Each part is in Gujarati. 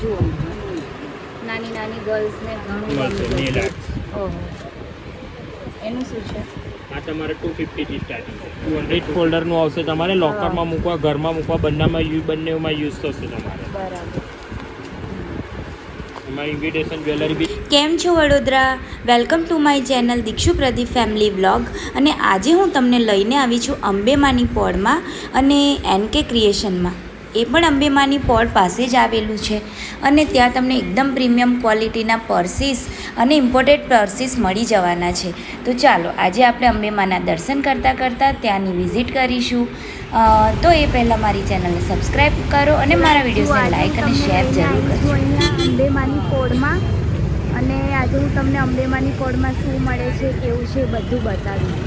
જો. નાની નાની ગર્લ્સને ઘણું મળશે ગમી નેલ જશે. આર્ટ ઓહો. એનું શું છે? આ તમારે ટુ ફિફ્ટીથી સ્ટાર્ટિંગ છે. ટુ હંડ્રેડ ફોલ્ડરનું આવશે તમારે. લોકરમાં મૂકવા ઘરમાં મૂકવા બંનેમાં યુ બંનેમાં યુઝ થશે તમારે. બરાબર. એમાં ઇન્વિટેશન જ્વેલરી બી. કેમ છો Vadodara? Welcome to my channel Dikshu Pradeep family vlog અને આજે હું તમને લઈને આવી છું અંબેમાની પોળમાં અને એનકે ક્રિએશનમાં એ પણ અંબેમાની પોળ પાસે જ આવેલું છે. અને ત્યાં તમને એકદમ પ્રીમિયમ ક્વોલિટીના પર્સીસ અને ઇમ્પોર્ટેડ પર્સીસ મળી જવાના છે. તો ચાલો, આજે આપણે અંબેમાના દર્શન કરતાં કરતાં ત્યાંની વિઝિટ કરીશું. તો એ પહેલાં મારી ચેનલને સબસ્ક્રાઈબ કરો અને મારા વિડીયોઝને લાઈક અને શેર જરૂર કરજો. અહીંયા અંબેમાની કોડમાં. અને આજે હું તમને અંબેમાની કોડમાં શું મળે છે કેવું છે બધું બતાવીશ.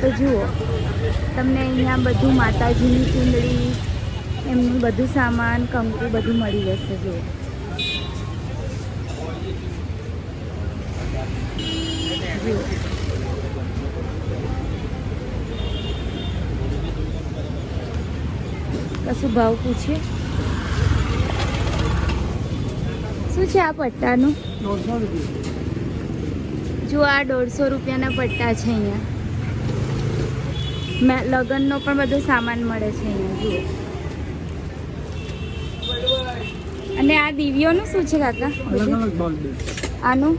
તો જુઓ તમને અહીંયા બધું માતાજીની ચૂંદડી એમનું બધું સામાન કંકુ બધું મળી જશે જુઓ. જુઓ. કશું ભાવ પૂછીએ? શું છે આ પટ્ટાનું? જો આ દોઢસો રૂપિયાના પટ્ટા છે અહીંયા. મેં લગ્નનો પણ બધો સામાન મળે છે અહીંયા જુઓ. અને આ દિવ્યોનું શું છે કાકા? આનું?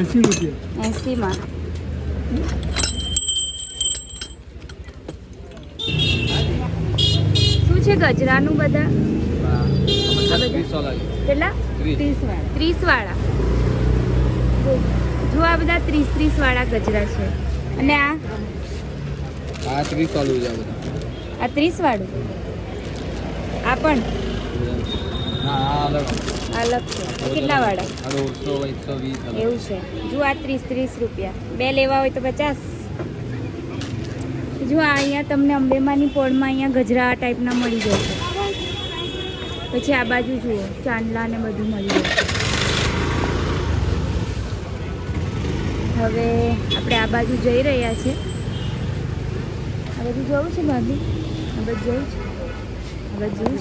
એસી રૂપિયા. એંસીમાં. છે ગજરાનું બધા? કેટલા? ત્રીસ. વાળા જો આ બધા ત્રીસ ત્રીસ વાળા ગજરા છે. અને આ? આ ત્રીસ વાળું છે આ ત્રીસ વાળું આ પણ? અલગ. છે. કેટલા વાળા. એવું છે. જો આ ત્રીસ ત્રીસ રૂપિયા. બે લેવા હોય તો પચાસ. જો આ અહીંયા તમને અંબેમાની પોળમાં અહીંયા ગજરા ટાઈપના મળી જશે પછી આ બાજુ જુઓ, ચાંદલા ને બધું મળી જશે હવે આપણે આ બાજુ જઈ રહ્યા છે આ બધું જવું છે ભાભી? આ બધું જવું છે? આ બધું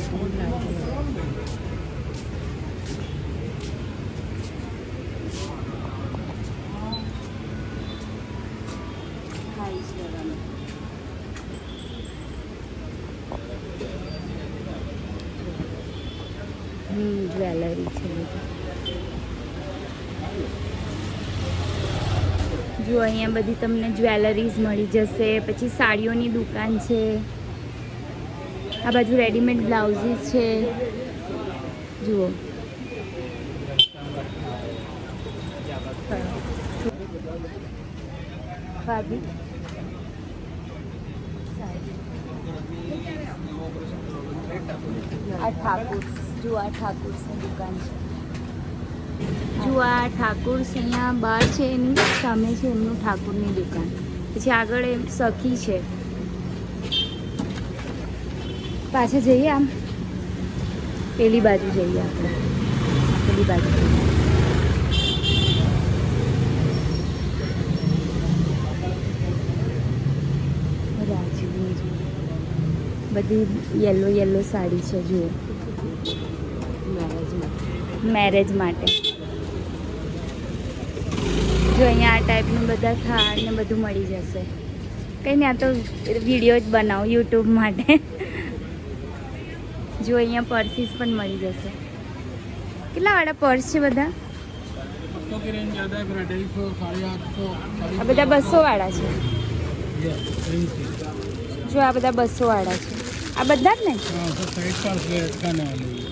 હમ જ્વેલરી છે બધી જો અહીંયા બધી તમને જ્વેલરીઝ મળી જશે, પછી સાડીઓની દુકાન છે. આ બાજુ રેડીમેડ બ્લાઉઝીસ છે. જુઓ. ભાભી. આ ઠાકુર જો આ ઠાકુર્સની દુકાન છે. જો આ ઠાકોર અહીંયા બહાર છે, એની સામે છે એમનું ઠાકુરની દુકાન. પછી આગળ એમ સખી છે. પાછા જઈએ આમ? પેલી બાજુ જઈએ આપણે. પેલી બાજુ બધી યલો યલો સાડી છે, જુઓ. મેરેજ માટે. જો અહીંયા આ ટાઈપનું બધા થાળ ને બધું મળી જશે કંઈ નહીં આ તો વિડીયો જ બનાવું યુટ્યુબ માટે જો અહીંયા પર્સીસ પણ મળી જશે કેટલા વાળા પર્સ છે બધા બસો की रेंज ज़्यादा है फिर अढ़ाई सौ साढ़े आठ सौ આ બધા બસો વાળા છે ये रेंज थी જો આ બધા બસો વાળા છે આ બધા જ ને हाँ सब साइड पर से लटकाने वाले हैं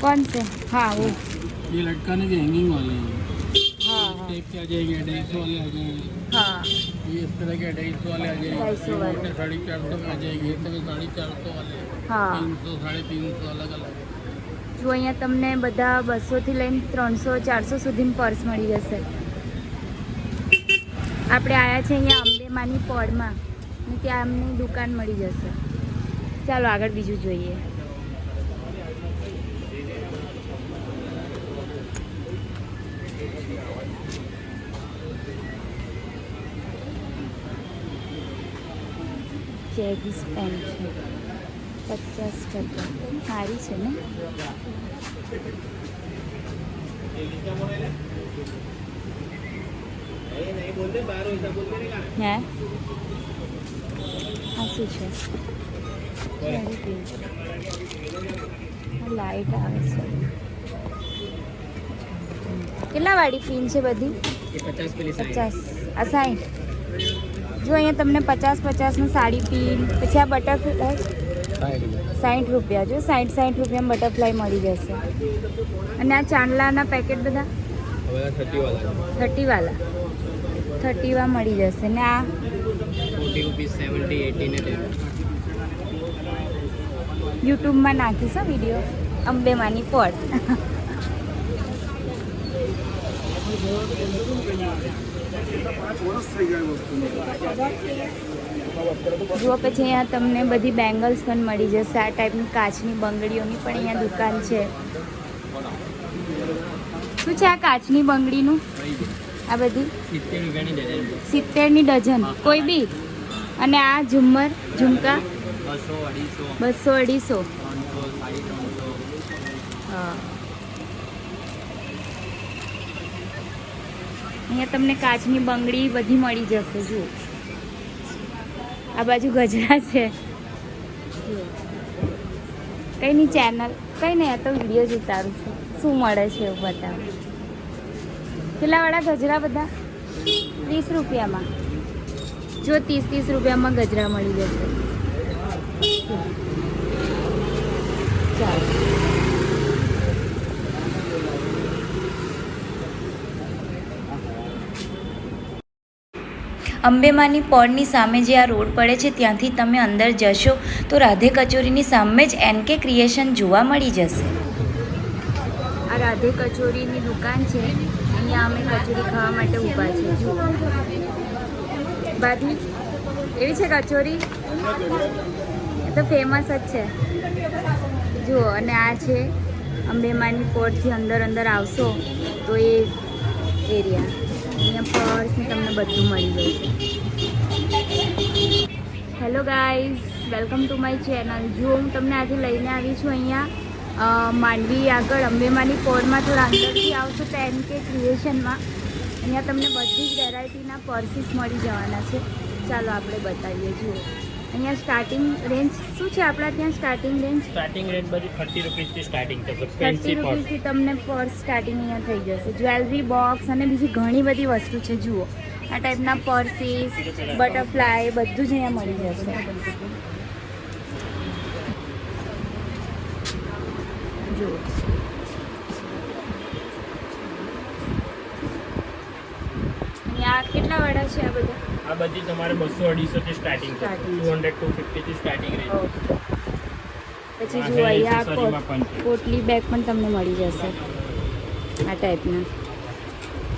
કોણ છે હા वो ये लटकाने के हैंगिंग वाले हैं हाँ हाँ टेप के आ जाएंगे अढ़ाई सौ वाले आ जाएंगे હા ये इस तरह के अढ़ाई सौ वाले आ जाएंगे 250 वाले। मोटे साढ़े चार सौ में आ जाएंगे ये सब साढ़े चार सौ वाले હા तीन सौ साढ़े तीन सौ अलग अलग જો અહીંયા તમને બધા બસોથી લઈને ત્રણસો ચારસો સુધીની પર્સ મળી જશે આપણે આવ્યા છે અહીંયા અંબેમાની પોળમાં અને ત્યાં અમને દુકાન મળી જશે ચાલો આગળ બીજું જોઈએ જેગીસ પેન છે. પચાસ ટકા. સારી છે ને? હે? આ શું છે લાઈટ આવે છે. કેટલા વાળી પિન છે બધી? પચાસ આ સાઠ જો અહીંયા તમને પચાસ પચાસનું સાડી પીન, પછી આ બટરફ્લાય સાઠ રૂપિયા. જો સાઠ સાઠ રૂપિયામાં બટરફ્લાય મળી જશે. અને આ ચાંદલાના પેકેટ બધા? થર્ટીવાળા થર્ટીવા મળી જશે. ને આ? યુટ્યુબમાં નાખીશ વીડિયો અંબેમાની પોટ જુઓ પછી અહીંયા તમને બધી બેંગલ્સ પણ મળી જશે. આ ટાઈપની કાચની બંગડીઓની પણ અહીંયા દુકાન છે. શું છે આ કાચની બંગડીનું? આ બધી? સિત્તેરની ડઝન. કોઈ બી? અને આ ઝુમ્મર, ઝુમકા? બસો અઢીસો બસો અઢીસો ત્રણસો સાડી ત્રણસો હા અહીંયા તમને કાચની બંગડી બધી મળી જશે, જુઓ. આ બાજુ ગજરા છે. કઈ નહીં ચેનલ કઈ નહીં આ તો વીડિયો જ ઉતારું છું. શું મળે છે એવું બતાવો. કેટલા વાળા ગજરા બધા? ત્રીસ રૂપિયામાં. જો ત્રીસ ત્રીસ રૂપિયામાં ગજરા મળી જશે. ચાલો. અંબેમાની પોળની સામે જે આ રોડ પડે છે, ત્યાંથી તમે અંદર જશો તો રાધે કચોરીની સામે જ એનકે ક્રિએશન જોવા મળી જશે. આ રાધે કચોરીની દુકાન છે. અહીંયા અમે કચોરી ખાવા માટે ઊભા છે જુઓ. બાધી એવી છે કચોરી? એ તો ફેમસ જ છે. જુઓ, અને આ છે અંબેમાની પોર્ટથી અંદર અંદર આવશો તો એ એરિયા અહીંયા પર્સ તમને બધું મળી જશે. Hello guys welcome to my channel જો હું તમને આજે લઈને આવી છું અહીંયા માંડવી આગળ, અંબેમાની પોળમાં થોડા અંદરથી આવશો તો એમ કે ક્રિએશનમાં અહીંયા તમને બધી જ વેરાયટીના પર્સીસ મળી જવાના છે. ચાલો આપણે બતાવીએ, જુઓ. અહીંયા સ્ટાર્ટિંગ રેન્જ શું છે આપણા ત્યાં સ્ટાર્ટિંગ રેન્જ સ્ટાર્ટિંગ રેન્જ બધી થર્ટી રૂપીઝથી સ્ટાર્ટિંગ છે થર્ટી રૂપીઝથી તમને પર્સ સ્ટાર્ટિંગ અહીંયા થઈ જશે. જ્વેલરી બોક્સ અને બીજી ઘણી બધી વસ્તુ છે જુઓ. આ ટાઈપના પર્સીસ બટરફ્લાય બધું જ અહીંયા મળી જશે. જુઓ. અહીંયા કેટલા વાળા છે આ બધા? આ બધી તમારે બસો અઢીસોથી સ્ટાર્ટિંગ ટુ હંડ્રેડ ટુ ફિફ્ટીથી સ્ટાર્ટિંગ રેટ પછી જો અહીંયા પોટલી બેગ પણ તમને મળી જશે. આ ટાઈપના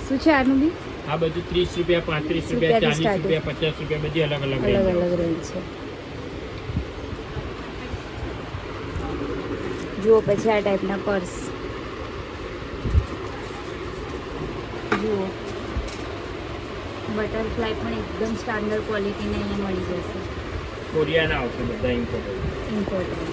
શું છે આનું બી? આ બધું ત્રીસ રૂપિયા પાંત્રીસ રૂપિયા ચાલીસ. રૂપિયા પચાસ રૂપિયા બધી અલગ અલગ અલગ અલગ રેન્જ છે. જુઓ પછી આ ટાઈપના પર્સ જુઓ. બટરફ્લાય પણ એકદમ સ્ટાન્ડર્ડ ક્વોલિટીને અહીંયા મળી જશે. કોરિયાના આવશે બધા ઇમ્પોર્ટેડ ઇમ્પોર્ટેડ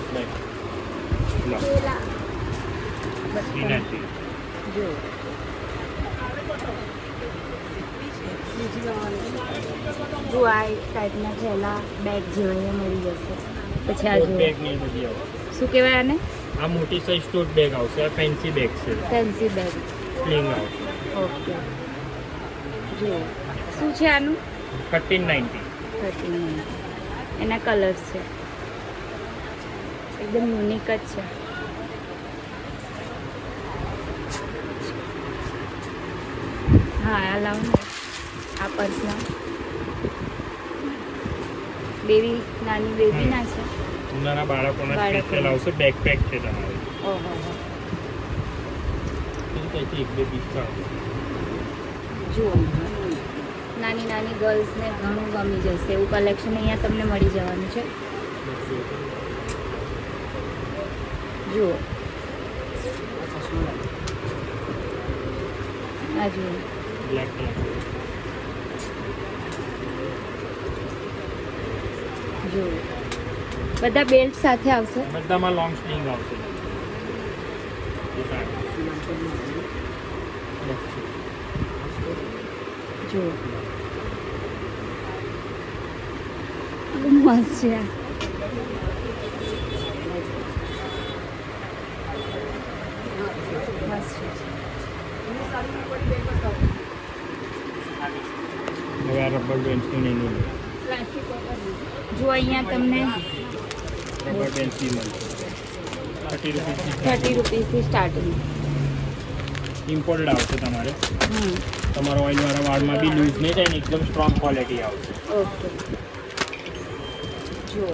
જો આ એક ટાઈપના થેલા બેગ જેવા મળી જશે. પછી આ બેગ ને બધી આવશે. શું કહેવાય આને? આ મોટી સાઈઝ ટોટ બેગ આવશે. આ ફેન્સી બેગ છે. ફેન્સી બેગ સ્લિંગ આવશે. ઓકે જુઓ. શું છે આનું? થર્ટીન નાઇન્ટી થર્ટી એના કલર્સ છે. એકદમ યુનિક જ છે. હા આ લાવ. આ પર્સમાં. બેબી નાની બેબી ના છે. નાના બાળકોના. સ્પેશિયલ આવશે. બેકપેક છે તમારે. ઓહો હો. ત્યાંથી એક બે પીસ જુઓ. નાની નાની ગર્લ્સને ઘણું ગમી જશે. એવું કલેક્શન અહીંયા તમને મળી જવાનું છે. જુઓ. આ જુઓ. બ્લેક કલર જો બધા બેલ્ટ સાથે આવશે? બધામાં લોંગ સ્ટ્રિંગ આવશે. જો મસ્ત છે. હવે આ રબર બેન્ચનું ને એનું જો અહીંયા તમને રબર બેન્ચની મળશે થર્ટી રૂપીસથી સ્ટાર્ટિંગ ઇમ્પોર્ટેડ આવશે તમારે. તમારો ઓઇલવાળા વાળમાં બી લૂઝ નહીં થાય ને એકદમ સ્ટ્રોંગ ક્વોલિટી આવશે. ઓકે. જુઓ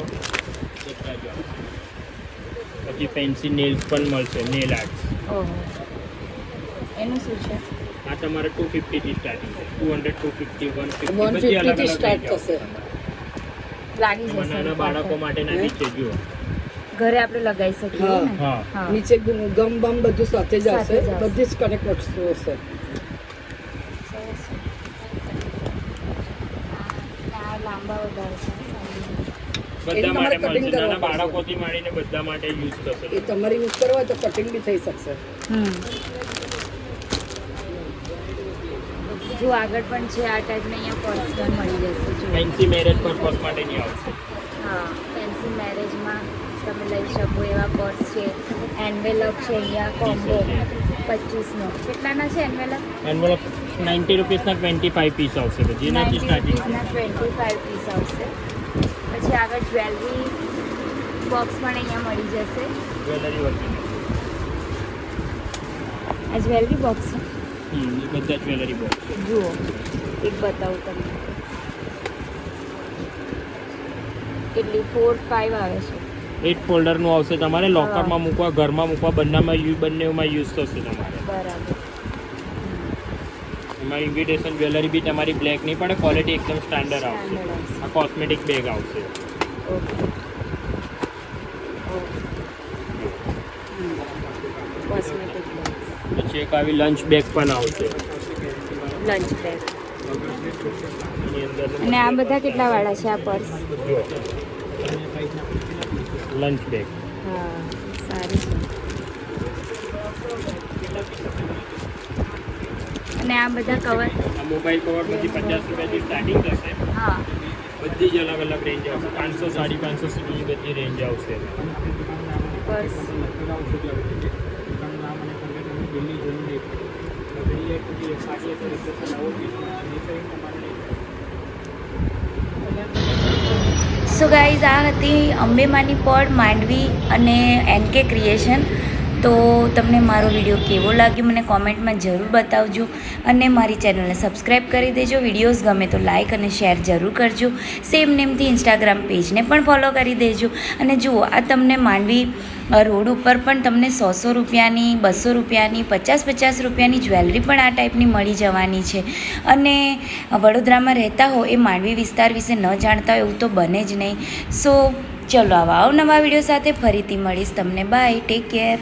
પછી પેન્સિલ નેલ્સ પણ મળશે નેલ આર્ટ્સ ઓહો. એનું શું છે? આ તમારે ટુ ફિફ્ટીથી સ્ટાર્ટિંગ છે. Two hundred two fifty one 150 બધી અલગથી અલગ start range આવશે થશે. તમારે. લાગી એમાં જશે નાના બાળકો માટેના બી છે જુઓ. ઘરે આપણે લગાવી શકીએ હા. ને? હા. હા. નીચે ગમ બમ બધું સાથે જ સાથે આવશે જ આવશે. બધી જ કરેક્ટ વસ્તુ હશે. સરસ. છે. આ લાંબા વધારે છે. બધા તમારે માટે કટિંગ નાના કરવા બાળકોથી માંડીને બધા માટે યુઝ એ તમારે યુઝ કરવા હોય તો કટિંગ બી થઈ શકશે. જો આગળ પણ છે આ ટાઈપના અહીંયા પર્સ પણ મળી જશે જો. ફેન્સી મેરેજ પર્પઝ માટેની આવશે. હા ફેન્સી મેરેજમાં તમે લઈ શકો એવા પર્સ છે. એન્વેલપ છે અહીંયા કોમ્બો પચીસનો. કેટલાના છે એન્વેલપ એન્વલપ નાઇન્ટી રૂપીસના ટ્વેન્ટી ફાઇવ પીસ આવશે પછી એનાથી સ્ટાર્ટિંગ ટ્વેન્ટી ફાઇવ પીસ આવશે. પછી આગળ જ્વેલરી બોક્સ પણ અહીંયા મળી જશે. આ જ્વેલરી બોક્સ છે. બધા જ્વેલરી બોક્સ જુઓ એક બતાવું તમને. કેટલી ફોર ફાઈવ આવે છે. એટ ફોલ્ડરનું આવશે તમારે લોકરમાં મૂકવા ઘરમાં મૂકવા બંનેમાં યુ બંનેમાં યુઝ થશે તમારે. બરાબર. એમાં ઇન્વિટેશન જ્વેલરી બી તમારી બ્લેક નહીં પડે ક્વોલિટી એકદમ સ્ટાન્ડર્ડ આવશે. આ કોસ્મેટિક બેગ આવશે. ઓકે. પછી એક આવી લંચ બેગ પણ આવશે. લંચ બેગ અને આ બધા કેટલા વાળા છે આ પર્સ લંચ બેગ હા સારી. અને આ બધા કવર મોબાઈલ કવર પછી પચાસ રૂપિયાથી સ્ટાર્ટિંગ થશે. હા. બધી જ અલગ અલગ રેન્જ આવશે. પાંચસો સાડી પાંચસો સુધી બધી રેન્જ આવશે. સો ગાઈઝ આ હતી અંબેમાની પડ માંડવી અને એનકે ક્રિએશન તો તમને મારો વીડિયો કેવો લાગ્યો મને કોમેન્ટમાં જરૂર બતાવજો અને મારી ચેનલને સબસ્ક્રાઈબ કરી દેજો. વિડીયોઝ ગમે તો લાઇક અને શેર જરૂર કરજો. સેમ નેમથી ઇન્સ્ટાગ્રામ પેજને પણ ફોલો કરી દેજો. અને જુઓ, આ તમને માંડવી રોડ ઉપર પણ તમને સો સો રૂપિયાની, બસો રૂપિયાની, પચાસ પચાસ રૂપિયાની જ્વેલરી પણ આ ટાઈપની મળી જવાની છે. અને વડોદરામાં રહેતા હો એ માંડવી વિસ્તાર વિશે ન જાણતા હોય એવું તો બને જ નહીં. સો, ચલો આવા નવા વીડિયો સાથે ફરીથી મળીશ. તમને બાય ટેક કેર